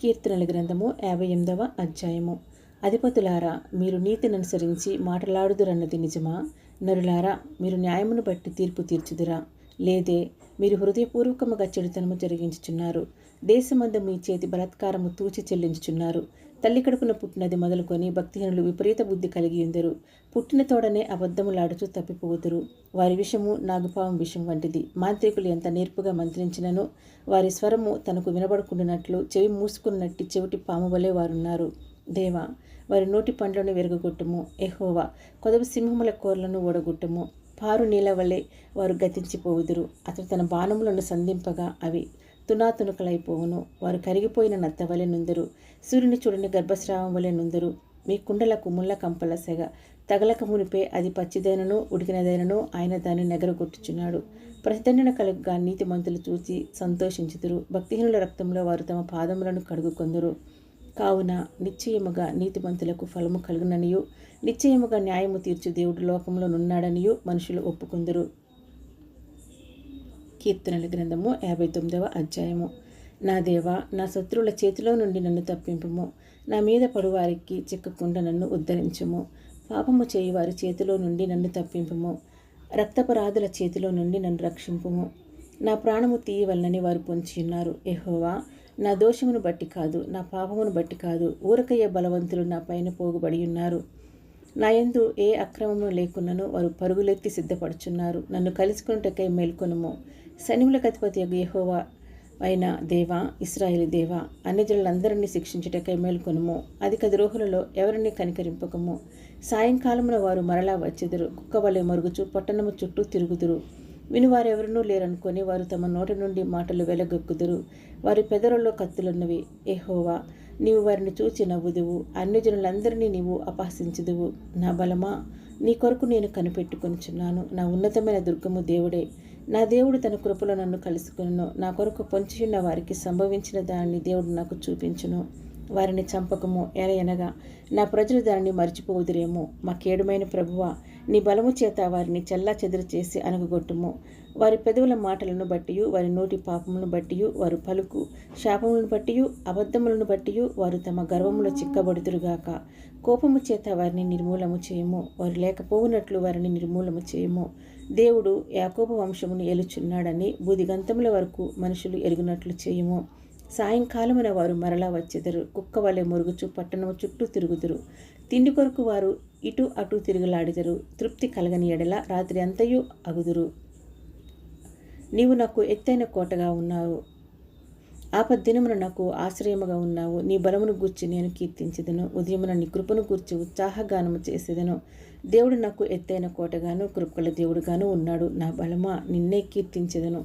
కీర్తనల గ్రంథము యాభై ఎనిమిదవ అధ్యాయము. అధిపతులారా మీరు నీతిని అనుసరించి మాటలాడుదురన్నది నిజమా? నరులారా మీరు న్యాయమును బట్టి తీర్పు తీర్చుదురా? లేదే మీరు హృదయపూర్వకముగా చెడుతనము జరిగించుచున్నారు. దేశమందు మీ చేతి బలాత్కారము తూచి చెల్లించుచున్నారు. తల్లి కడుపున పుట్టినది మొదలుకొని భక్తిహీనులు విపరీత బుద్ధి కలిగి ఉందరు. పుట్టిన తోడనే అబద్ధములాడుచు తప్పిపోదురు. వారి విషము నాగుపావం విషం వంటిది. మాంత్రికులు ఎంత నేర్పుగా మంత్రించినను వారి స్వరము తనకు వినబడుకుంటున్నట్లు చెవి మూసుకున్నట్టి చెవిటి పాము వలె వారున్నారు. దేవా వారి నోటి పండ్లను విరగొట్టుము ఎహోవా కొదవ సింహముల కోర్లను ఓడగొట్టుము పారు నీళ్ళ వలె వారు గతించిపోవుదురు అతడు తన బాణములను సంధింపగా అవి తునాతునుకలైపోవును. వారు కరిగిపోయిన నత్త వలె నుందరు. సూర్యుని చూడని గర్భస్రావం వలె నుందరు. మీ కుండలకు ముళ్ళ కంపల సెగ. తగలక మునిపే అది పచ్చిదైనను ఉడికినదైనను ఆయన దాన్ని నెగరగొట్టుచున్నాడు. ప్రతిదండన కలుగుగా నీతిమంతులు చూచి సంతోషించుదురు. భక్తిహీనుల రక్తంలో వారు తమ పాదములను కడుగుకొందరు. కావున నిశ్చయముగా నీతిమంతులకు ఫలము కలుగుననియు. నిశ్చయముగా న్యాయము తీర్చు దేవుడు లోకంలో నున్నాడనియు మనుషులు ఒప్పుకుందరు. కీర్తనల గ్రంథము యాభై తొమ్మిదవ అధ్యాయము. నా దేవ నా శత్రువుల చేతిలో నుండి నన్ను తప్పింపుము. నా మీద పడువారికి చిక్కకుండా నన్ను ఉద్ధరించుము. పాపము చేయువారి చేతిలో నుండి నన్ను తప్పింపుము. రక్తపరాధుల చేతిలో నుండి నన్ను రక్షింపుము. నా ప్రాణము తీయవలనని వారు పొంచియున్నారు ఎహోవా నా దోషమును బట్టి కాదు నా పాపమును బట్టి కాదు ఊరకయ్య బలవంతులు నా పైన పోగుబడి ఉన్నారు. నా యందు ఏ అక్రమము లేకున్నను వారు పరుగులెత్తి సిద్ధపడుచున్నారు. నన్ను కలుసుకున్నటకై మేల్కొనుము. సైనికులకు అధిపతి యహోవా అయిన దేవా ఇస్రాయేల్ దేవా అన్ని జనులందరినీ శిక్షించుటకై మేల్కొనుము. అధిక ద్రోహులలో ఎవరిని కనికరింపకము? సాయంకాలమున వారు మరలా వచ్చెదరు కుక్క వలె మరుగుచు పట్టణము చుట్టూ తిరుగుదురు. వినువారెవరనూ లేరనుకొని వారు తమ నోటి నుండి మాటలు వెలగొక్కుదురు. వారి పెదరుల్లో కత్తులున్నవి. ఏహోవా నీవు వారిని చూచి నవ్వుదువు. అన్ని జనులందరినీ నీవు అపహసించుదువు. నా బలమా? నీ కొరకు నేను కనిపెట్టుకొనిచున్నాను. నా ఉన్నతమైన దుర్గము దేవుడే. నా దేవుడు తన కృపలో నన్ను కలుసుకును నా కొరకు పొంచియున్న వారికి సంభవించిన దానిని దేవుడు నాకు చూపించును. వారిని చంపకము ఎనగా నా ప్రజలు దానిని మర్చిపోదురేమో. మా కేడుమైన ప్రభువ నీ బలము చేత వారిని చెల్లా చెదురు చేసి అనగొట్టుము వారి పెదవుల మాటలను బట్టి వారి నోటి పాపములను బట్టి వారు పలుకు శాపములను బట్టి అబద్ధములను బట్టి వారు తమ గర్వములో చిక్కబడుతురుగాక కోపము చేత వారిని నిర్మూలము చేయము వారు లేకపోవునట్లు వారిని నిర్మూలము చేయము. దేవుడు యాకోప వంశమును ఎలుచున్నాడని బుదిగంతముల వరకు మనుషులు ఎరుగునట్లు చేయము. సాయంకాలమున వారు మరలా వచ్చెదరు కుక్క వలె మురుగుచు పట్టణము చుట్టూ తిరుగుదురు. తిండి కొరకు వారు ఇటు అటు తిరుగులాడిదరు తృప్తి కలగని ఎడల రాత్రి అంతయు అగుదురు. నీవు నాకు ఎత్తైన కోటగా ఉన్నావు. ఆపద్దినమున నాకు ఆశ్రయముగా ఉన్నావు. నీ బలమును గూర్చి నేను కీర్తించదను. ఉదయమున నీ కృపను గూర్చి ఉత్సాహగానము చేసేదను. దేవుడు నాకు ఎత్తైన కోటగాను కృపల దేవుడుగాను ఉన్నాడు. నా బలమా? నిన్నే కీర్తించదను.